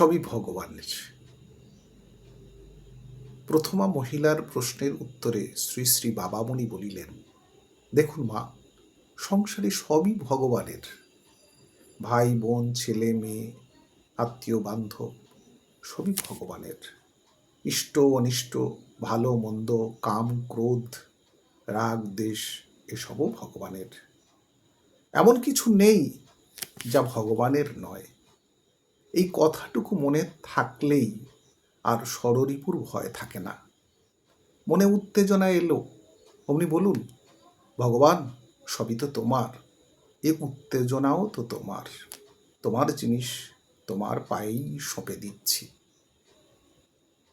সবই ভগবানের। প্রথমা মহিলার প্রশ্নের উত্তরে শ্রী শ্রী বাবামণি বলিলেন, দেখুন মা, সংসারে সবই ভগবানের। ভাই, বোন, ছেলে, মেয়ে, আত্মীয়, বান্ধব, সবই ভগবানের। ইষ্ট, অনিষ্ট, ভালো, মন্দ, কাম, ক্রোধ, রাগ, দেশ, এসবও ভগবানের। এমন কিছু নেই যা ভগবানের নয়। এই কথাটুকু মনে থাকলেই আর ষড়রিপুর ভয় থাকে না। মনে উত্তেজনা এলো। অমনি বলুন, ভগবান, সবই তো তোমার। এ উত্তেজনাও তো তোমার। তোমার জিনিস তোমার পায়েই সঁপে দিচ্ছি।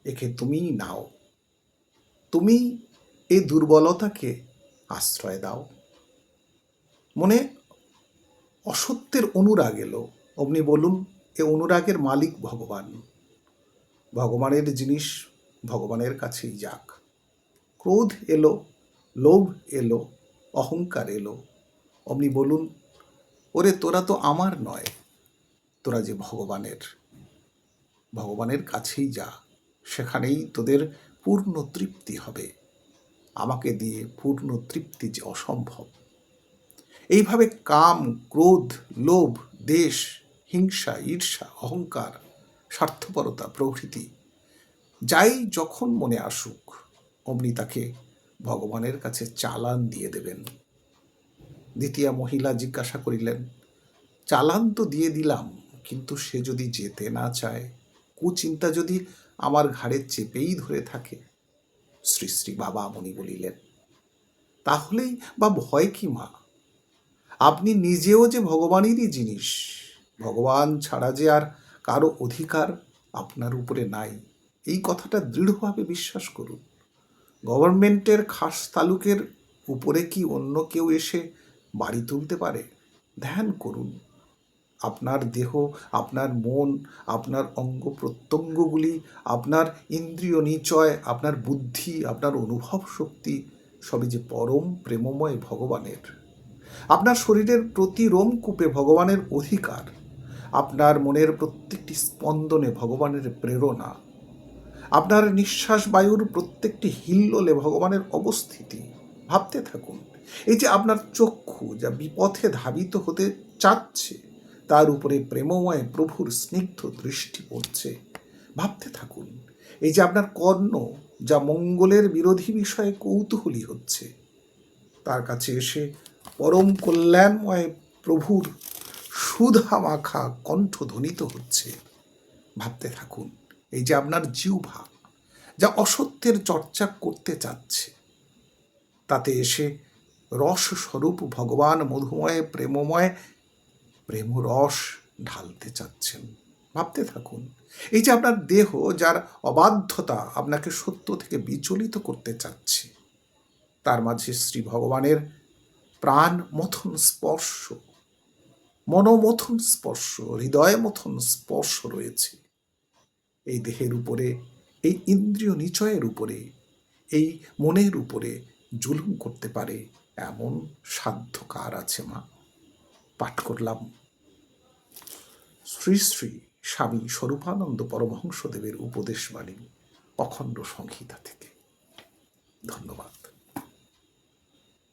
একে তুমিই নাও। তুমি এই দুর্বলতাকে আশ্রয় দাও। মনে অসত্যের অনুরাগ এলো। অমনি বলুন এ অনুরাগের মালিক ভগবান। ভগবানের জিনিস ভগবানের কাছেই যাক। ক্রোধ এলো, লোভ এলো, অহংকার এলো। অমনি বলুন, ওরে তোরা তো আমার নয়, তোরা যে ভগবানের। ভগবানের কাছেই যা, সেখানেই তোদের পূর্ণ তৃপ্তি হবে। আমাকে দিয়ে পূর্ণ তৃপ্তি যে অসম্ভব। এইভাবে কাম, ক্রোধ, লোভ, দেশ হিংসা, ঈর্ষা, অহংকার, স্বার্থপরতা, প্রভৃতি। যাই যখন মনে আসুক, অমনি তাকে ভগবানের কাছে চালান দিয়ে দেবেন। দ্বিতীয় মহিলা জিজ্ঞাসা করিলেন, চালান তো দিয়ে দিলাম, কিন্তু সে যদি যেতে না চায়, কুচিন্তা যদি আমার ঘাড়ে চেপেই ধরে থাকে? শ্রী শ্রী বাবা মনি বলিলেন, তাহলেই বা ভয় কি মা? আপনি নিজেও যে ভগবানেরই জিনিস ভগবান ছাড়া যে আর কারও অধিকার আপনার উপরে নাই। এই কথাটা দৃঢ়ভাবে বিশ্বাস করুন। গভর্নমেন্টের খাস তালুকের উপরে কি অন্য কেউ এসে বাড়ি তুলতে পারে? ধ্যান করুন। আপনার দেহ, আপনার মন, আপনার অঙ্গ প্রত্যঙ্গগুলি, আপনার ইন্দ্রিয় নিচয়, আপনার বুদ্ধি, আপনার অনুভব শক্তি সবই যে পরম প্রেমময় ভগবানের। আপনার শরীরের প্রতি রোমকূপে ভগবানের অধিকার। আপনার মনের প্রত্যেকটি স্পন্দনে ভগবানের প্রেরণা। আপনার নিঃশ্বাস বায়ুর প্রত্যেকটি হিল্লোলে ভগবানের অবস্থিতি। ভাবতে থাকুন, এই যে আপনার চক্ষু যা বিপথে ধাবিত হতে চাচ্ছে, তার উপরে প্রেমময় প্রভুর স্নিগ্ধ দৃষ্টি পড়ছে। ভাবতে থাকুন, এই যে আপনার কর্ণ যা মঙ্গলের বিরোধী বিষয়ে কৌতূহলী হচ্ছে, তার কাছে এসে পরম কল্যাণময় প্রভুর সুধা মাখা কণ্ঠ ধ্বনিত হচ্ছে। ভাবতে থাকুন, এই যে আপনার জিহ্বা, যা অসত্যের চর্চা করতে চাচ্ছে, তাতে এসে রস স্বরূপ ভগবান মধুময়, প্রেমময় প্রেম রস ঢালতে চাচ্ছেন। ভাবতে থাকুন, এই যে আপনার দেহ, যার অবাধ্যতা আপনাকে সত্য থেকে বিচলিত করতে চাচ্ছে, তার মাঝে শ্রী ভগবানের প্রাণ মথন স্পর্শ মনোমথন স্পর্শ হৃদয় মথন স্পর্শ রয়েছে। এই দেহের উপরে, এই ইন্দ্রিয় নিচয়ের উপরে, এই মনের উপরে জুলুম করতে পারে এমন সাধ্য কার আছে মা। পাঠ করলাম। শ্রী শ্রী স্বামী স্বরূপানন্দ পরমহংসদেবের উপদেশ বাণী অখণ্ড সংহিতা থেকে। ধন্যবাদ।